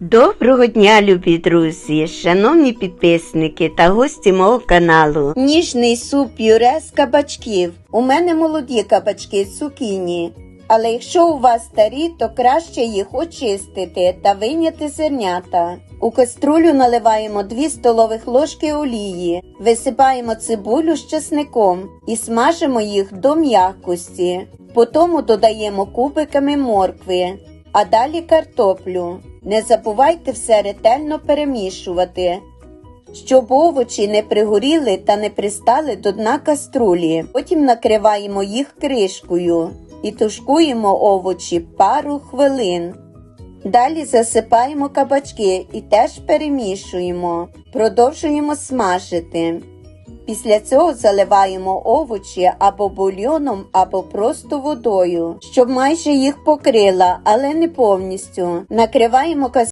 Доброго дня, любі друзі, шановні підписники та гості мого каналу. Ніжний суп пюре з кабачків. У мене молоді кабачки з цукіні. Але якщо у вас старі, то краще їх очистити та вийняти зернята. У каструлю наливаємо 2 столових ложки олії, висипаємо цибулю з чесником і смажимо їх до м'якості. Потім додаємо кубиками моркви, а далі картоплю. Не забувайте все ретельно перемішувати, щоб овочі не пригоріли та не пристали до дна каструлі. Потім накриваємо їх кришкою і тушкуємо овочі пару хвилин. Далі засипаємо кабачки і теж перемішуємо. Продовжуємо смажити. Після цього заливаємо овочі або бульйоном, або просто водою, щоб майже їх покрила, але не повністю. Накриваємо